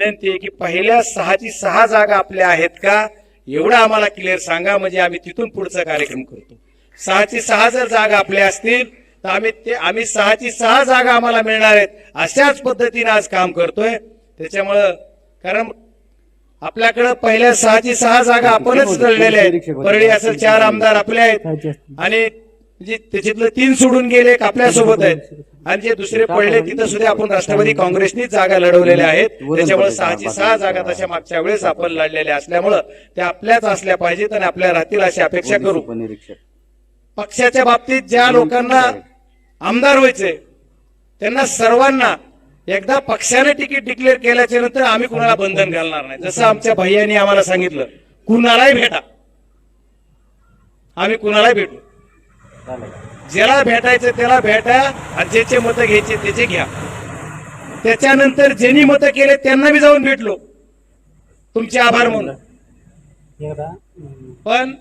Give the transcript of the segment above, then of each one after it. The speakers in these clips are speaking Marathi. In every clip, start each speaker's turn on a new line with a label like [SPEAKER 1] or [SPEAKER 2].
[SPEAKER 1] विनंती आहे की पहिल्या सहाची सहा जागा आपल्या आहेत का? एवढं आम्हाला क्लिअर सांगा म्हणजे आम्ही तिथून पुढचा कार्यक्रम करतो. सहाची सहा जर जागा आपल्या असतील तर आम्ही ते आम्ही सहाची सहा जागा आम्हाला मिळणार आहेत. अशाच पद्धतीने आज काम करतोय. त्याच्यामुळं कारण आपल्याकडं पहिल्या सहाची सहा जागा आपणच लढलेल्या आहेत. परळी असेल चार आमदार आपले आहेत. आणि म्हणजे त्याच्यातलं तीन सोडून गेले एक आपल्यासोबत आहेत. आणि जे दुसरे पडले तिथं सुद्धा आपण राष्ट्रवादी काँग्रेसनीच जागा लढवलेल्या आहेत. त्याच्यामुळे सहाची सहा जागा तशा मागच्या वेळेस आपण लढलेल्या असल्यामुळं त्या आपल्याच असल्या पाहिजेत आणि आपल्या राहतील अशी अपेक्षा करू. पक्षाच्या बाबतीत ज्या लोकांना आमदार व्हायचे त्यांना सर्वांना एकदा पक्षाने तिकीट डिक्लेअर केल्याच्यानंतर आम्ही कुणाला बंधन घालणार नाही. जसं आमच्या भैयानी आम्हाला सांगितलं कुणालाही भेटा. आम्ही कुणालाही भेटू. ज्याला भेटायचं त्याला भेटा आणि ज्याचे मतं घ्यायचे त्याचे घ्या. त्याच्यानंतर ज्यांनी मतं केले त्यांना मी जाऊन भेटलो. तुमचे आभार म्हणून. पण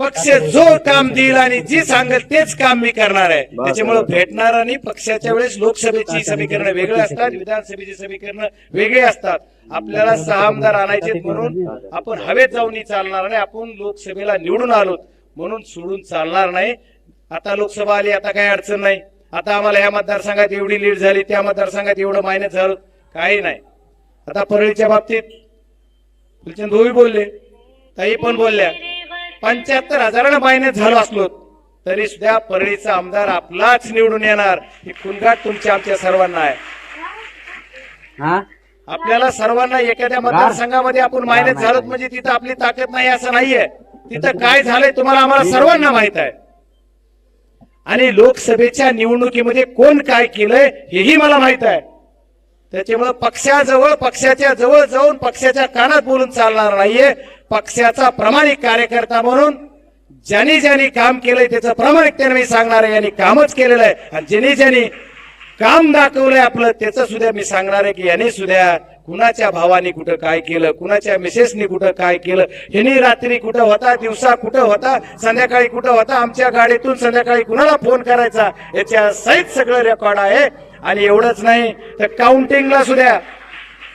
[SPEAKER 1] पक्ष जो काम देईल आणि जी सांगेल तेच काम मी करणार आहे. त्याच्यामुळे भेटणार आणि पक्षाच्या वेळेस लोकसभेची समीकरण वेगळे असतात विधानसभेची समीकरण वेगळे असतात. आपल्याला सहा आमदार आणायचे म्हणून आपण हवेत जाऊन चालणार नाही. आपण लोकसभेला निवडून आलो म्हणून सोडून चालणार नाही. आता लोकसभा आली आता काही अडचण नाही. आता आम्हाला ह्या मतदारसंघात एवढी लीड झाली त्या मतदारसंघात एवढं मायनस झालं काही नाही. आता परळीच्या बाबतीत फुलचंद भाऊही बोलले ताई पण बोलल्या. पंच्याहत्तर हजारानं मायनस झालो असलो तरी सुद्धा परळीचा आमदार आपलाच निवडून येणार ही कुणगाट तुमच्या आमच्या सर्वांना आहे. आपल्याला सर्वांना एखाद्या मतदारसंघामध्ये आपण मायनस झालोत म्हणजे तिथं आपली ताकद नाही असं नाहीये. तिथं काय झालंय तुम्हाला आम्हाला सर्वांना माहीत आहे. आणि लोकसभेच्या निवडणुकीमध्ये कोण काय केलंय हेही मला माहीत आहे. त्याच्यामुळे पक्षाजवळ पक्षाच्या जवळ जाऊन पक्षाच्या कानात बोलून चालणार नाहीये. पक्षाचा प्रामाणिक कार्यकर्ता म्हणून ज्यांनी ज्यांनी काम केलंय त्याचं प्रामाणिकतेने मी सांगणार आहे यांनी कामच केलेलं आहे. आणि ज्यांनी ज्यांनी काम दाखवलंय आपलं त्याचं सुद्धा मी सांगणार आहे की यांनी सुद्धा कुणाच्या भावाने कुठं काय केलं कुणाच्या मिसेसनी कुठं काय केलं ह्यांनी रात्री कुठं होता दिवसा कुठं होता संध्याकाळी कुठं होता आमच्या गाडीतून संध्याकाळी कुणाला फोन करायचा याच्या सहित सगळं रेकॉर्ड आहे. आणि एवढंच नाही तर काउंटिंगला सुद्धा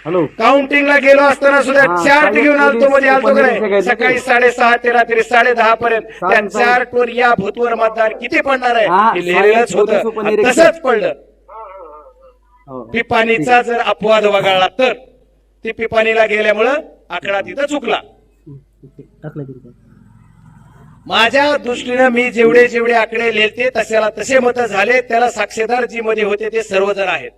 [SPEAKER 2] हॅलो.
[SPEAKER 1] काउंटिंगला गेलो असताना सुद्धा चार्ट घेऊन आलतो मध्ये आलतो का
[SPEAKER 2] पोलीस
[SPEAKER 1] नाही सकाळी साडेसहा ते रात्री साडे दहा पर्यंत त्या चार्ट वर या भूतवर मतदार किती पडणार आहे
[SPEAKER 2] हा,
[SPEAKER 1] लिहिलेलंच होतं. तसंच पडलं.
[SPEAKER 2] हो.
[SPEAKER 1] पिपाणीचा जर अपवाद वगळला तर ती पिपाणीला गेल्यामुळं आकडा तिथं चुकला. माझ्या दृष्टीनं मी जेवढे जेवढे आकडे लिहिते तशाला तसे मत झाले त्याला साक्षीदार जी मध्ये होते ते सर्वजण आहेत.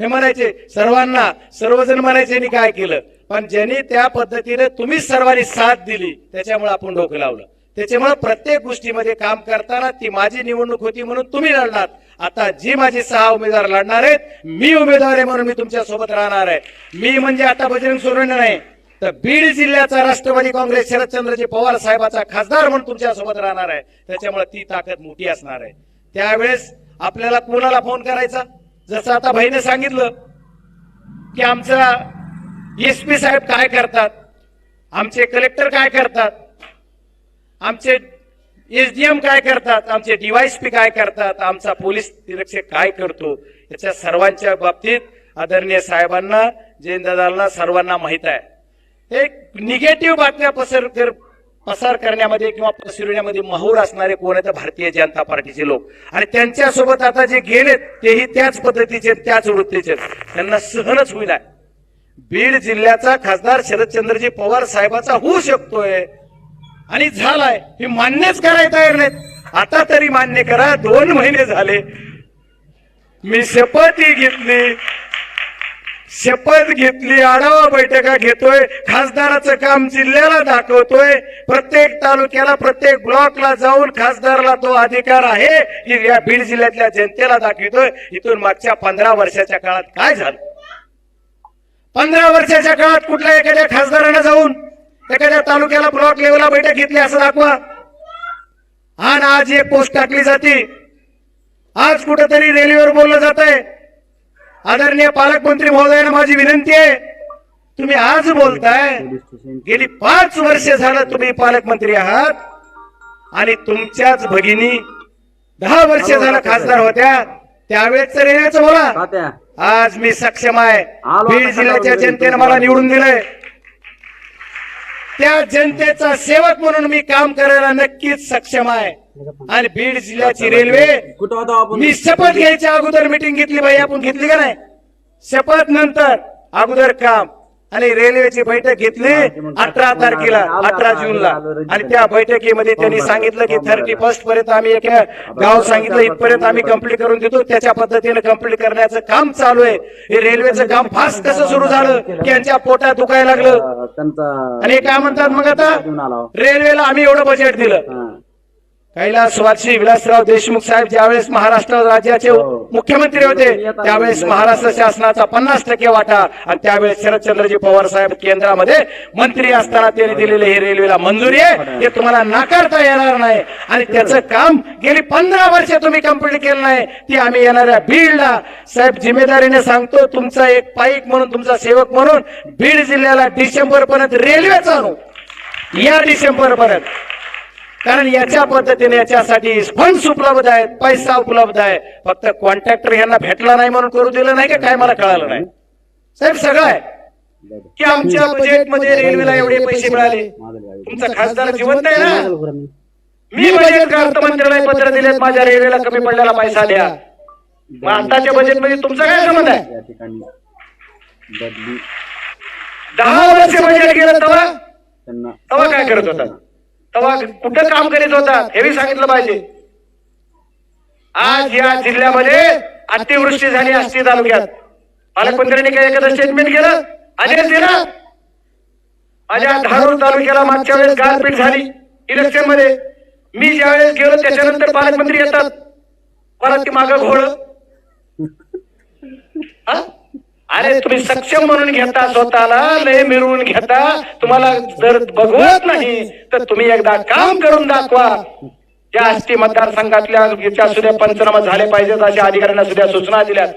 [SPEAKER 1] हे म्हणायचे सर्वांना सर्वजण म्हणायचे काय केलं? पण ज्यांनी त्या पद्धतीने तुम्हीच सर्वांनी साथ दिली त्याच्यामुळे आपण डोकं लावलं. त्याच्यामुळे प्रत्येक गोष्टीमध्ये काम करताना ती माझी निवडणूक होती म्हणून तुम्ही लढणार आता जी माझी सहा उमेदवार लढणार आहेत मी उमेदवार आहे म्हणून मी तुमच्यासोबत राहणार आहे. मी म्हणजे आता बजरंग सोनवणे नाही तर बीड जिल्ह्याचा राष्ट्रवादी काँग्रेस शरदचंद्रजी पवार साहेबाचा खासदार म्हणून तुमच्यासोबत राहणार आहे. त्याच्यामुळे ती ताकद मोठी असणार आहे. त्यावेळेस आपल्याला कोणाला फोन करायचा? जसं आता भाईने सांगितलं की आमचा एस पी साहेब काय करतात? आमचे कलेक्टर काय करतात? आमचे एसडीएम काय करतात? आमचे डीवायसपी काय करतात? आमचा पोलीस निरीक्षक काय करतो? याच्या सर्वांच्या बाबतीत आदरणीय साहेबांना जयंतदादांना सर्वांना माहीत आहे. एक निगेटिव्ह बातम्या पसर कर पसार करण्यामध्ये किंवा पसरवण्यामध्ये माहूर असणारे कोण आहेत? भारतीय जनता पार्टीचे लोक. आणि त्यांच्यासोबत आता जे गेलेत तेही त्याच पद्धतीचे त्याच वृत्तीचे. त्यांना सहनच होईल आहे. बीड जिल्ह्याचा खासदार शरदचंद्रजी पवार साहेबाचा होऊ शकतोय. आणि झालाय. हे मान्यच करायला तयार नाहीत. आता तरी मान्य करा. दोन महिने झाले. मी शपथही घेतली. शपथ घेतली. आढावा बैठका घेतोय. खासदाराचं काम जिल्ह्याला दाखवतोय. प्रत्येक तालुक्याला प्रत्येक ब्लॉकला जाऊन खासदाराला तो अधिकार आहे की या बीड जिल्ह्यातल्या जनतेला दाखवतोय. इथून मागच्या पंधरा वर्षाच्या काळात काय झालं? पंधरा वर्षाच्या काळात कुठल्या एखाद्या खासदारानं जाऊन एखाद्या तालुक्याला ब्लॉक लेवलला बैठक घेतली असं दाखवा. आणि आज एक पोस्ट टाकली जाते. आज कुठेतरी रेल्वेवर बोललं जात आहे आदरणीय पालकमंत्री महोदयानं माझी विनंती आहे तुम्ही आज बोलताय गेली पाच वर्ष झालं तुम्ही पालकमंत्री आहात आणि तुमच्याच भगिनी दहा वर्ष झालं खासदार होत्या. त्यावेळेस रेल्वेचं बोला. आज मी सक्षम आहे. बीड जिल्ह्याच्या जनतेने मला निवडून दिलंय. त्या जनतेचा सेवक म्हणून मी काम करायला नक्कीच सक्षम आहे. आणि बीड जिल्ह्याची रेल्वे मी शपथ घ्यायच्या अगोदर मिटिंग घेतली बाई आपण घेतली का नाही? शपथ नंतर अगोदर काम. आणि रेल्वेची बैठक घेतली अठरा तारखेला अठरा जूनला. आणि त्या बैठकीमध्ये त्यांनी सांगितलं की थर्टी फर्स्ट पर्यंत आम्ही एक गाव सांगितलं इथपर्यंत आम्ही कंप्लीट करून देतो. त्याच्या पद्धतीने कंप्लीट करण्याचं काम चालू आहे. हे रेल्वेचं काम फास्ट कसं सुरू झालं? की यांच्या पोटात दुखायला लागलं. आणि काय म्हणतात मग आता? रेल्वेला आम्ही एवढं बजेट दिलं. कैलासवासी विलासराव देशमुख साहेब ज्यावेळेस महाराष्ट्र राज्याचे
[SPEAKER 2] हो.
[SPEAKER 1] मुख्यमंत्री होते त्यावेळेस महाराष्ट्र शासनाचा पन्नास टक्के वाटा आणि त्यावेळेस शरदचंद्रजी पवार साहेब केंद्रामध्ये मंत्री असताना त्यांनी दिलेले हे रेल्वेला मंजुरी आहे. हे. तुम्हाला नाकारता येणार नाही. आणि त्याचं काम गेली पंधरा वर्ष तुम्ही कंप्लीट केलं नाही. ती आम्ही येणाऱ्या बीडला. साहेब जिम्मेदारीने सांगतो तुमचा एक पाईक म्हणून तुमचा सेवक म्हणून बीड जिल्ह्याला डिसेंबर पर्यंत रेल्वे चालू. या डिसेंबर पर्यंत. कारण याच्या पद्धतीने याच्यासाठी फंड्स उपलब्ध आहेत पैसा उपलब्ध आहे. फक्त कॉन्ट्रॅक्टर यांना भेटला नाही म्हणून करू दिलं नाही का? काय मला कळालं नाही. साहेब सगळं आहे. की आमच्या बजेटमध्ये रेल्वेला एवढे पैसे मिळाले. तुमचा खासदार जिवंत आहे ना? मी बजेट करतो मंत्र्याला पत्र दिलेत माझ्या रेल्वेला कमी पडलेला पैसा द्या. मग आताच्या बजेटमध्ये तुमचा काय संबंध आहे? दहा वर्ष बजेट गेलं तेव्हा? तेव्हा काय करत होता? तेव्हा कुठं काम करीत होता? हे बी सांगितलं पाहिजे. आज या जिल्ह्यामध्ये अतिवृष्टी झाली आष्टी तालुक्यात. पालकमंत्र्यांनी काय एखादं स्टेटमेंट केलं? आदेश दिला माझ्या धारूर तालुक्याला मागच्या वेळेस गारपीट झाली. इलेक्शनमध्ये मी ज्या वेळेस गेलो त्याच्यानंतर पालकमंत्री येतात. परत ती मागं घोळ हा? अरे तुम्ही सक्षम म्हणून घेता स्वतःला लय मिरवून घेता. तुम्हाला जर बघवत नाही तर तुम्ही एकदा काम करून दाखवा. त्या आष्टी मतदारसंघातल्या सुद्धा पंचनामा झाले पाहिजेत अशा अधिकाऱ्यांना सुद्धा सूचना दिल्यात.